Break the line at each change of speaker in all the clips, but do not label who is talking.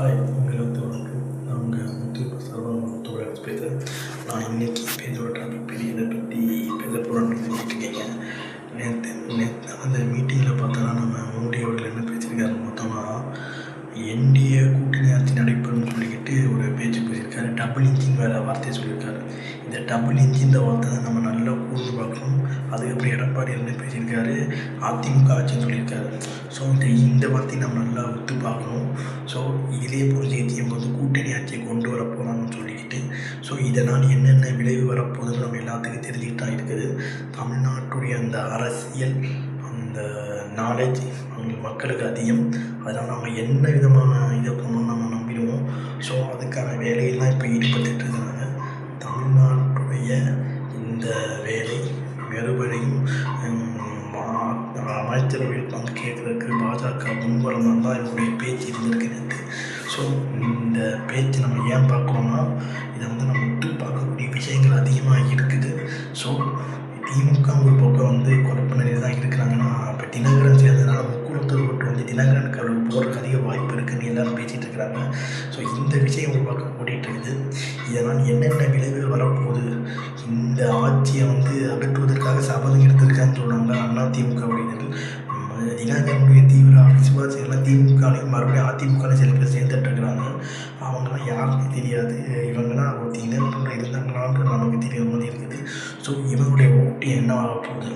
Hi உங்களுக்கு வணக்கம் நான் உங்கள் முத்து சர்வம் தோழர் பேசுகிறேன் நான் இன்றைக்கி பேசுகிற டாபிக் பெரிய இதை பற்றி பேச போகிறோன்னு சொல்லிட்டுருக்கீங்க நேற்று நேற்று அந்த மீட்டிங்கில் பார்த்தோன்னா நம்ம மோடி அவர்கள் என்ன பேசியிருக்காரு? மொத்தமாக என்டிஏ கூட்டணி ஆட்சி நடைபெறும்னு சொல்லிக்கிட்டு ஒரு பேச்சு பேசியிருக்காரு. டபுள் இன்ஜின் வேறு வார்த்தையை சொல்லியிருக்காரு. இந்த டபுள் இந்த வார்த்தை தான் நம்ம நல்லா கூர்ந்து பார்க்கணும். அதுக்கப்புறம் எடப்பாடி என்ன பேசியிருக்காரு அதிமுக ஆட்சின்னு சொல்லியிருக்காரு. ஸோ இந்த இந்த வார்த்தையை நம்ம நல்லா ஒத்து பார்க்கணும். ஸோ இதிலே புரிஞ்சுக்கிட்டு வந்து கூட்டணி ஆட்சியை கொண்டு வர சொல்லிக்கிட்டு ஸோ இதனால் என்னென்ன விளைவு வரப்போகுதுன்னு நம்ம எல்லாத்துக்கும் தெரிஞ்சுக்கிட்டு தான் இருக்குது. தமிழ்நாட்டுடைய அந்த அரசியல் அந்த நாலேஜ் அவங்க மக்களுக்கு அதிகம். அதனால் நம்ம என்ன விதமான இதை பண்ணணும் நம்ம நம்பிடுவோம். ஸோ அதுக்கான வேலையெல்லாம் இப்போ ஈடுபட்டுட்டு மறுபடியும் அமைச்சரவையில் பங்கு கேட்குறதுக்கு பாஜக முன்வரணும் தான் என்னுடைய பேச்சு இருந்திருக்கிறது. ஸோ இந்த பேச்சு நம்ம ஏன் பார்க்குறோம்னா இதை வந்து நம்ம விட்டு பார்க்கக்கூடிய விஷயங்கள் அதிகமாக இருக்குது. ஸோ திமுக ஒரு பக்கம் வந்து குழப்ப நிலையில் தான் இருக்கிறாங்கன்னா இப்போ தினகரன் சேர்ந்ததுனால முக்குளத்தூர் ஓட்டு வந்து தினகரனுக்கு அவருக்கு போகிறதுக்கு அதிக வாய்ப்பு இருக்குன்னு எல்லாரும் பேசிகிட்டு இருக்கிறாங்க. ஸோ இந்த விஷயம் ஒரு பக்கம் ஓடிட்டு இருக்குது. இதனால் என்னென்ன விளைவுகள் வரப்போகுது? இந்த ஆட்சியை வந்து அகற்றுவதற்காக சபதம் எடுத்திருக்கான்னு சொல்கிறாங்க அண்ணா திமுகவினர் தினகரனுடைய தீவிர விசுவாசிகள்லாம் திமுகலையும் மறுபடியும் அதிமுகவில் சில பேர் சேர்ந்துட்டு இருக்கிறாங்க அவங்களாம் யாருமே தெரியாது. இவங்களாம் ஒரு தினகரன் இருந்தாங்களான்ற நமக்கு தெரியாத மாதிரி இருக்குது. ஸோ இவங்களுடைய ஓட்டு என்ன ஆக போகுது?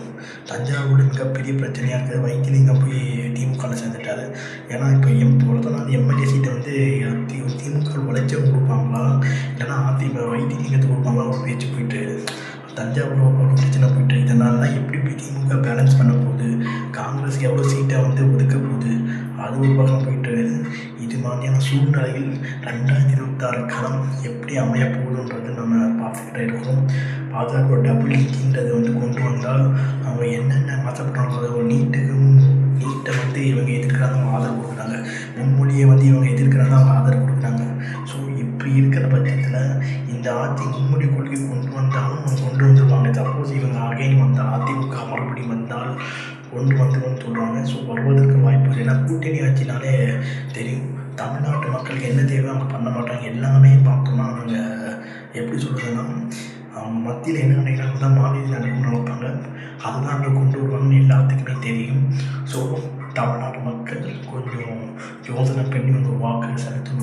தஞ்சாவூர் மிகப்பெரிய பிரச்சனையாக இருக்குது. வைத்திலிங்கம் போய் திமுகவில் சேர்ந்துட்டாரு. ஏன்னா இப்போ எம். பொறுத்தனால எம்எல்ஏ சீட்டை வந்து தி திமுக உழைச்சவங்க கொடுப்பாங்களா? இல்லைன்னா அதிமுக வைத்திலிங்கத்துக்கு கொடுப்பாங்களா ஒரு பேச்சு போயிட்டு தஞ்சாவூர் ஒரு பிரச்சனை போயிட்டு இதனால தான் எப்படி போய் திமுக பேலன்ஸ் பண்ண போகுது காங்கிரஸ் எவ்வளோ சீட்டை வந்து ஒதுக்க போகுது அது ஒரு பக்கம் போயிட்டு இது மாதிரியான சூழ்நிலையில் ரெண்டாயிரத்தி இருபத்தாறு களம் எப்படி அமைய போகுதுன்றது நம்ம பார்த்துக்கிட்டே இருக்கோம். பாஜக டபுள் இன்ஜின்றது வந்து கொண்டு வந்தால் அவங்க என்னென்ன ஆசைப்படுறாங்களோ ஒரு நீட்டுக்கும் நீட்டை வந்து இவங்க எதிர்க்கிறாங்க ஆதரவு கொடுக்குறாங்க. முன்மொழியை வந்து இவங்க எதிர்க்கிறாங்க இந்த ஆட்சி முன்மொழி கொள்கை கொண்டு வந்தாலும் கொண்டு வந்துருவாங்க. சப்போஸ் இவங்க அகைன் வந்தால் அதிமுக மறுபடியும் வந்தால் கொண்டு வந்துருவோம்னு சொல்கிறாங்க ஸோ வருவதற்கு வாய்ப்பு இல்லை. ஏன்னா கூட்டணி ஆட்சினாலே தெரியும். தமிழ்நாட்டு மக்களுக்கு என்ன தேவை? அவங்க பண்ண மாட்டாங்க. எல்லாமே பார்த்தோம்னா அவங்க எப்படி சொல்கிறதுன்னா அவங்க மத்தியில் என்ன நினைக்கிறாங்க தான் மாநில நினைப்பாங்க. அதுதான் அங்கே கொண்டு வருவாங்கன்னு எல்லாத்துக்குமே தெரியும். ஸோ தமிழ்நாட்டு மக்கள் கொஞ்சம் யோசனை பண்ணி உங்கள் வாக்கு செலுத்தும்